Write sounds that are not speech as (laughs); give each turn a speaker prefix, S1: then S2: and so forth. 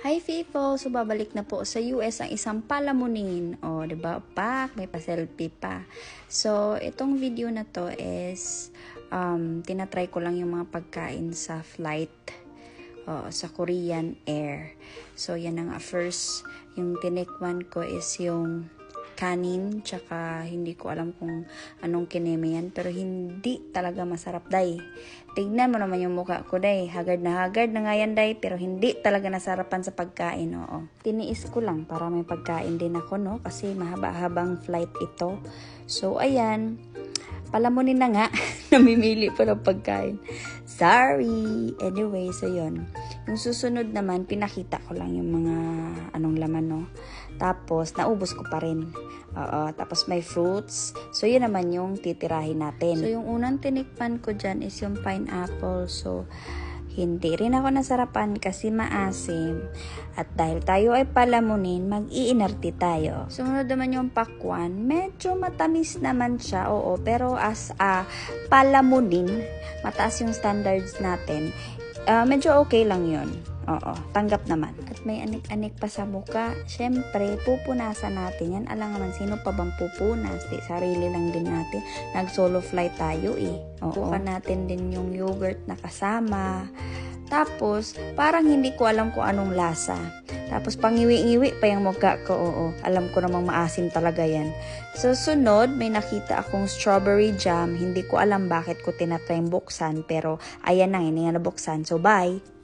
S1: Hi people! So babalik na po sa US ang isang palamunin. O, oh, ba? Pak, may pa-selfie pa. So, itong video na to is um tinatry ko lang yung mga pagkain sa flight oh, sa Korean Air. So, yan ang first yung tinikman ko is yung kanin, tsaka hindi ko alam kung anong kineme yan, pero hindi talaga masarap, day. Tignan mo naman yung mukha ko, day. Hagard na hagard na nga yan, day, pero hindi talaga nasarapan sa pagkain, oo. Tiniis ko lang para may pagkain din ako, no? Kasi mahaba-habang flight ito. So, ayan. Palamunin na nga. (laughs) Namimili pa ng pagkain. Sorry! Anyway, so yun. Yung susunod naman, pinakita ko lang yung mga anong laman, no? Tapos, naubos ko pa rin. Oo, tapos may fruits. So, yun naman yung titirahin natin. So, yung unang tinikpan ko dyan is yung pineapple. So, hindi rin ako nasarapan kasi maasim. At dahil tayo ay palamunin, mag-iinarte tayo. Sumunod naman yung pakwan. Medyo matamis naman siya, oo. Pero as a palamunin, mataas yung standards natin. Uh, medyo okay lang yon Oo, tanggap naman. At may anik-anik pa sa muka. Siyempre, pupunasan natin yan. Alam naman, sino pa bang pupunas? Di, sarili lang din natin. Nag-solo flight tayo eh. Oo. Bukan natin din yung yogurt na kasama. Tapos, parang hindi ko alam kung anong lasa. Tapos, pangiwi-iwi pa yung mukha ko. Oo, alam ko namang maasim talaga yan. So, sunod, may nakita akong strawberry jam. Hindi ko alam bakit ko tinatry buksan. Pero, ayan na, hindi nga nabuksan. So, bye!